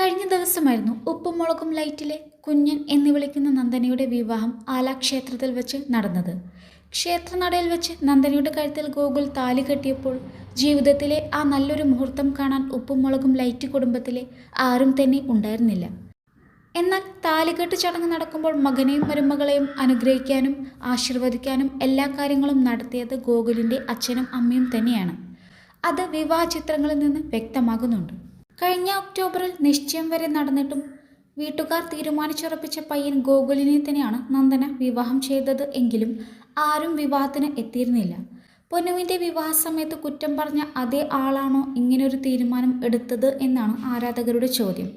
കഴിഞ്ഞ ദിവസമായിരുന്നു ഉപ്പും മുളകും ലൈറ്റിലെ കുഞ്ഞൻ എന്ന് വിളിക്കുന്ന നന്ദനയുടെ വിവാഹം ആലാ ക്ഷേത്രത്തിൽ വെച്ച് നടന്നത്. ക്ഷേത്രനടയിൽ വെച്ച് നന്ദനയുടെ കഴുത്തിൽ ഗോകുൽ താലി കെട്ടിയപ്പോൾ ജീവിതത്തിലെ ആ നല്ലൊരു മുഹൂർത്തം കാണാൻ ഉപ്പും മുളകും ലൈറ്റ് കുടുംബത്തിലെ ആരും തന്നെ ഉണ്ടായിരുന്നില്ല. എന്നാൽ താലികെട്ട് ചടങ്ങ് നടക്കുമ്പോൾ മകനെയും മരുമകളെയും അനുഗ്രഹിക്കാനും ആശീർവദിക്കാനും എല്ലാ കാര്യങ്ങളും നടത്തിയത് ഗോകുലിന്റെ അച്ഛനും അമ്മയും തന്നെയാണ്. അത് വിവാഹ ചിത്രങ്ങളിൽ നിന്ന് വ്യക്തമാകുന്നുണ്ട്. കഴിഞ്ഞ ഒക്ടോബറിൽ നിശ്ചയം വരെ നടന്നിട്ടും വീട്ടുകാർ തീരുമാനിച്ചുറപ്പിച്ച പയ്യൻ ഗോകുലിനെ തന്നെയാണ് നന്ദന വിവാഹം ചെയ്തത് എങ്കിലും ആരും വിവാഹത്തിന് എത്തിയിരുന്നില്ല. പൊന്നുവിന്റെ വിവാഹ സമയത്ത് കുറ്റം പറഞ്ഞ അതേ ആളാണോ ഇങ്ങനൊരു തീരുമാനം എടുത്തത് എന്നാണ് ആരാധകരുടെ ചോദ്യം.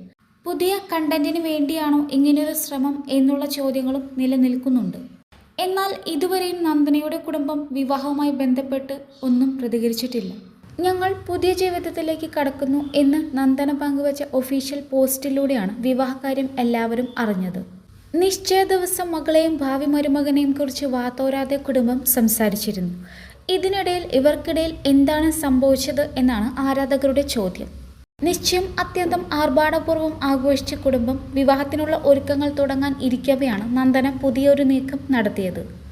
പുതിയ കണ്ടന്റിന് വേണ്ടിയാണോ ഇങ്ങനൊരു ശ്രമം എന്നുള്ള ചോദ്യങ്ങളും നിലനിൽക്കുന്നുണ്ട്. എന്നാൽ ഇതുവരെയും നന്ദനയുടെ കുടുംബം വിവാഹവുമായി ബന്ധപ്പെട്ട് ഒന്നും പ്രതികരിച്ചിട്ടില്ല. ഞങ്ങൾ പുതിയ ജീവിതത്തിലേക്ക് കടക്കുന്നു എന്ന് നന്ദന പങ്കുവച്ച ഒഫീഷ്യൽ പോസ്റ്റിലൂടെയാണ് വിവാഹകാര്യം എല്ലാവരും അറിഞ്ഞത്. നിശ്ചയ ദിവസം മകളെയും ഭാവി മരുമകനെയും കുറിച്ച് വാത്തോരാതെ കുടുംബം സംസാരിച്ചിരുന്നു. ഇതിനിടയിൽ ഇവർക്കിടയിൽ എന്താണ് സംഭവിച്ചത് എന്നാണ് ആരാധകരുടെ ചോദ്യം. നിശ്ചയം അത്യന്തം ആർഭാടപൂർവം ആഘോഷിച്ച കുടുംബം വിവാഹത്തിനുള്ള ഒരുക്കങ്ങൾ തുടങ്ങാൻ ഇരിക്കവെയാണ് നന്ദന പുതിയൊരു നീക്കം നടത്തിയത്.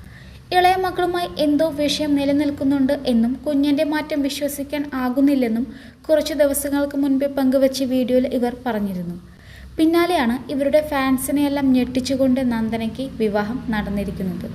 ഇളയ മക്കളുമായി എന്തോ വിഷയം നിലനിൽക്കുന്നുണ്ട് എന്നും കുഞ്ഞിന്റെ മാറ്റം വിശ്വസിക്കാൻ ആകുന്നില്ലെന്നും കുറച്ച് ദിവസങ്ങൾക്ക് മുൻപേ പങ്കുവച്ച വീഡിയോയിൽ ഇവർ പറഞ്ഞിരുന്നു. പിന്നാലെയാണ് ഇവരുടെ ഫാൻസിനെയെല്ലാം ഞെട്ടിച്ചുകൊണ്ട് നന്ദനയ്ക്ക് വിവാഹം നടന്നിരിക്കുന്നത്.